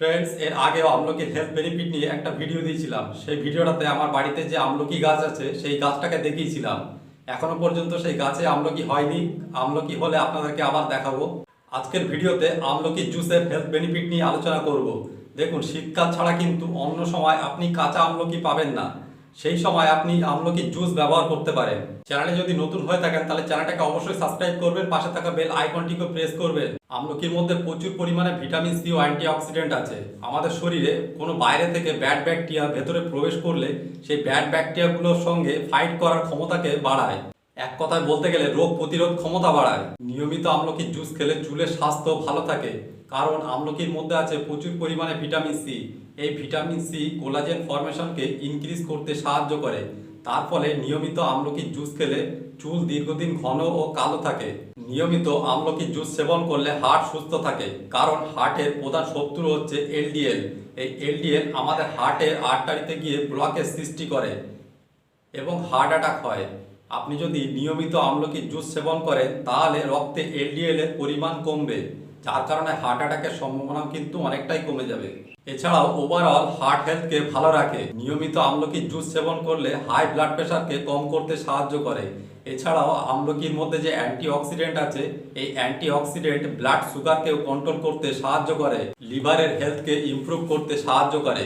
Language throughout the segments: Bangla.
ফ্রেন্ডস এর আগেও আমলকি হেলথ বেনিফিট নিয়ে একটা ভিডিও দিয়েছিলাম। সেই ভিডিওটাতে আমার বাড়িতে যে আমলকি গাছ আছে, সেই গাছটাকে দেখিয়েছিলাম। এখনও পর্যন্ত সেই গাছে আমলকি হয়নি। আমলকি হলে আপনাদেরকে আবার দেখাবো। আজকের ভিডিওতে আমলকি জুসের হেলথ বেনিফিট নিয়ে আলোচনা করব। দেখুন, শীতকাল ছাড়া কিন্তু অন্য সময় আপনি কাঁচা আমলকি পাবেন না। সেই সময় আপনি আমলকি জুস ব্যবহার করতে পারেন। চ্যানেলে যদি নতুন হয়ে থাকেন, তাহলে চ্যানেলটাকে অবশ্যই সাবস্ক্রাইব করবেন, পাশে থাকা বেল আইকনটিকে প্রেস করবেন। আমলকির মধ্যে প্রচুর পরিমাণে ভিটামিন সি ও অ্যান্টিঅক্সিডেন্ট আছে। আমাদের শরীরে কোনো বাইরে থেকে ব্যাড ব্যাকটেরিয়া ভেতরে প্রবেশ করলে সেই ব্যাড ব্যাকটেরিয়াগুলোর সঙ্গে ফাইট করার ক্ষমতাকে বাড়ায়। এক কথায় বলতে গেলে রোগ প্রতিরোধ ক্ষমতা বাড়ায়। নিয়মিত আমলকির জুস খেলে চুলের স্বাস্থ্য ভালো থাকে। কারণ আমলকির মধ্যে আছে প্রচুর পরিমাণে ভিটামিন সি। এই ভিটামিন সি কোলাজেন ফর্মেশনকে ইনক্রিজ করতে সাহায্য করে। তার ফলে নিয়মিত আমলকির জুস খেলে চুল দীর্ঘদিন ঘন ও কালো থাকে। নিয়মিত আমলকির জুস সেবন করলে হার্ট সুস্থ থাকে, কারণ হার্টের প্রধান শত্রু হচ্ছে এলডিএল। এই এলডিএল আমাদের হার্টের আর্টারিতে গিয়ে ব্লকের সৃষ্টি করে এবং হার্ট অ্যাটাক হয়। আপনি যদি নিয়মিত আমলকির জুস সেবন করেন, তাহলে রক্তে এলডিএল এর পরিমাণ কমবে, যার কারণে হার্ট অ্যাটাকের সম্ভাবনা কিন্তু অনেকটাই কমে যাবে। এছাড়াও ওভারঅল হার্ট হেলথকে ভালো রাখে। নিয়মিত আমলকির জুস সেবন করলে হাই ব্লাড প্রেশারকে কম করতে সাহায্য করে। এছাড়াও আমলকির মধ্যে যে অ্যান্টিঅক্সিডেন্ট আছে, এই অ্যান্টিঅক্সিডেন্ট ব্লাড সুগারকেও কন্ট্রোল করতে সাহায্য করে। লিভারের হেলথকে ইমপ্রুভ করতে সাহায্য করে।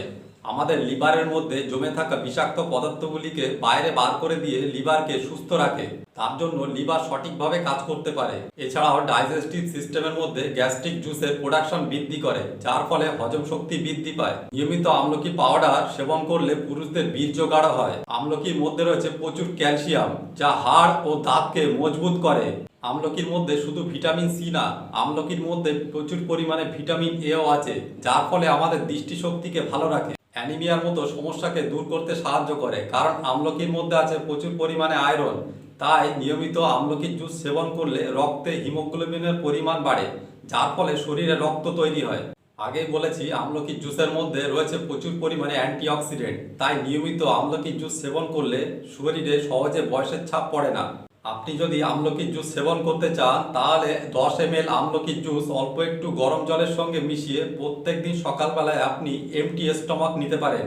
আমাদের লিভারের মধ্যে জমে থাকা বিষাক্ত পদার্থগুলিকে বাইরে বার করে দিয়ে লিভারকে সুস্থ রাখে। তার জন্য লিভার সঠিকভাবে কাজ করতে পারে। এছাড়াও ডাইজেস্টিভ সিস্টেমের মধ্যে গ্যাস্ট্রিক জুসের প্রোডাকশন বৃদ্ধি করে, যার ফলে হজম শক্তি বৃদ্ধি পায়। নিয়মিত আমলকি পাউডার সেবন করলে পুরুষদের বীর্য গাঢ় হয়। আমলকির মধ্যে রয়েছে প্রচুর ক্যালসিয়াম, যা হাড় ও দাঁতকে মজবুত করে। আমলকির মধ্যে শুধু ভিটামিন সি না, আমলকির মধ্যে প্রচুর পরিমাণে ভিটামিন এও আছে, যার ফলে আমাদের দৃষ্টিশক্তিকে ভালো রাখে। অ্যানিমিয়ার মতো সমস্যাকে দূর করতে সাহায্য করে, কারণ আমলকির মধ্যে আছে প্রচুর পরিমাণে আয়রন। তাই নিয়মিত আমলকির জুস সেবন করলে রক্তে হিমোগ্লোবিনের পরিমাণ বাড়ে, যার ফলে শরীরে রক্ত তৈরি হয়। আগেই বলেছি, আমলকির জুসের মধ্যে রয়েছে প্রচুর পরিমাণে অ্যান্টিঅক্সিডেন্ট। তাই নিয়মিত আমলকির জুস সেবন করলে শরীরে সহজে বয়সের ছাপ পড়ে না। আপনি যদি আমলকির জুস সেবন করতে চান, তাহলে দশ এম এল আমলকির জুস অল্প একটু গরম জলের সঙ্গে মিশিয়ে প্রত্যেকদিন সকালবেলায় আপনি এমটি স্টমাক নিতে পারেন।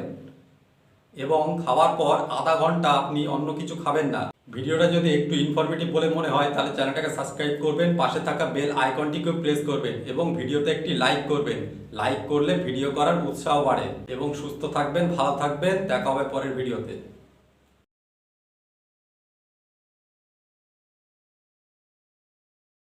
এবং খাওয়ার পর আধা ঘণ্টা আপনি অন্য কিছু খাবেন না। ভিডিওটা যদি একটু ইনফরমেটিভ বলে মনে হয়, তাহলে চ্যানেলটাকে সাবস্ক্রাইব করবেন, পাশে থাকা বেল আইকনটিকেও প্রেস করবেন এবং ভিডিওতে একটি লাইক করবেন। লাইক করলে ভিডিও করার উৎসাহ বাড়ে। এবং সুস্থ থাকবেন, ভালো থাকবেন, দেখা হবে পরের ভিডিওতে।